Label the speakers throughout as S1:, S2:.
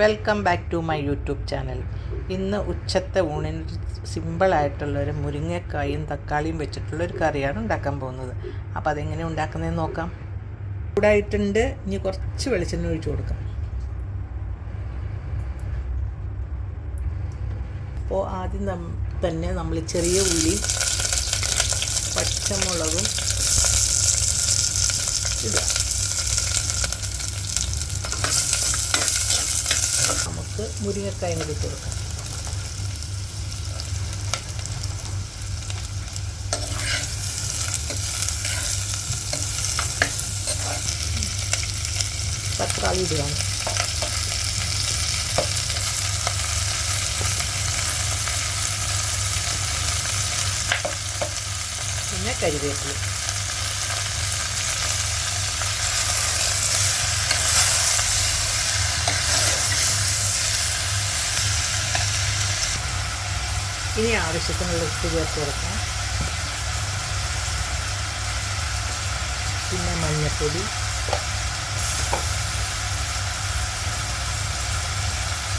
S1: Welcome back to my YouTube channel. ഇന്ന് ഉച്ചത്തെ ഊണിന് സിമ്പിളായിട്ടുള്ളൊരു മുരിങ്ങക്കായും തക്കാളിയും വെച്ചിട്ടുള്ളൊരു കറിയാണ് ഉണ്ടാക്കാൻ പോകുന്നത്. അപ്പോൾ അതെങ്ങനെ ഉണ്ടാക്കുന്നതെന്ന് നോക്കാം. ചൂടായിട്ടുണ്ട്. ഇനി കുറച്ച് വെളിച്ചെണ്ണ ഒഴിച്ചു കൊടുക്കാം. അപ്പോൾ ആദ്യം തന്നെ നമ്മൾ ചെറിയ ഉള്ളി പച്ചമുളകും ഇടുക മുരിങ്ങക്കായും കൂടി ഇട്ട് കൊടുക്കാം. തക്കാളി ഇടുകയാണ് പിന്നെ കരിവേപ്പില. ഇനി ആവശ്യത്തിനുള്ള ഉപ്പ് ചേർത്ത് കൊടുക്കാം. പിന്നെ മഞ്ഞൾപ്പൊടി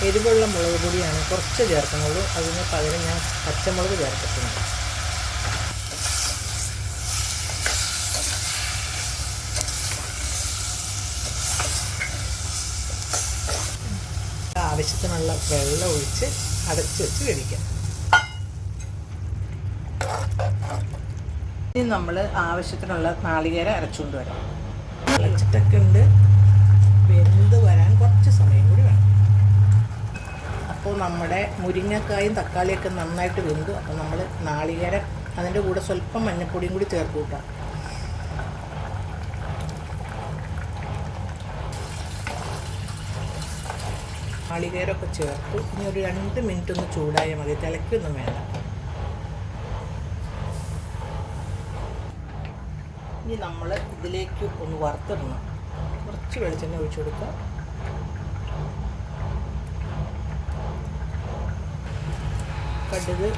S1: എരിവുള്ള മുളക് പൊടിയാണ് കുറച്ച് ചേർക്കുന്നുള്ളൂ അതിന് പകരം ഞാൻ പച്ചമുളക് ചേർത്തിട്ടുണ്ട്. ആവശ്യത്തിനുള്ള വെള്ളം ഒഴിച്ച് അടച്ചു വെച്ച് കഴിക്കാം ഇനി നമ്മൾ ആവശ്യത്തിനുള്ള നാളികേര അരച്ചുകൊണ്ട് വരാം. അരച്ചിട്ടൊക്കെ ഉണ്ട് വെന്ത് വരാൻ കുറച്ച് സമയം കൂടി വേണം. അപ്പോൾ നമ്മുടെ മുരിങ്ങക്കായും തക്കാളിയൊക്കെ നന്നായിട്ട് വെന്തു. അപ്പോൾ നമ്മൾ നാളികേര അതിന്റെ കൂടെ സ്വല്പം മഞ്ഞപ്പൊടിയും കൂടി ചേർത്ത് കൂട്ടാം. നാളികേരമൊക്കെ ചേർത്തു. ഇനി ഒരു രണ്ട് മിനിറ്റ് ഒന്ന് ചൂടായാൽ മതി. തിളയ്ക്കൊന്നും വേണ്ട. ഇനി നമ്മൾ ഇതിലേക്ക് ഒന്ന് വറുത്തിടണം. കുറച്ച് വെളിച്ചെണ്ണ ഒഴിച്ചു കൊടുക്കുക. കടുക്.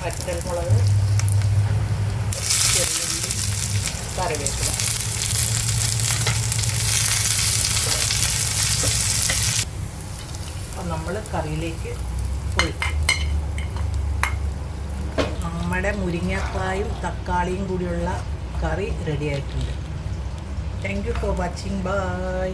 S1: വറ്റൽമുളക്. ചെറുള്ളി കറിവേപ്പില. നമ്മൾ കറിയിലേക്ക് ഒഴിച്ചു. നമ്മുടെ മുരിങ്ങക്കായും തക്കാളിയും കൂടിയുള്ള കറി റെഡിയായിട്ടുണ്ട് thank you for watching bye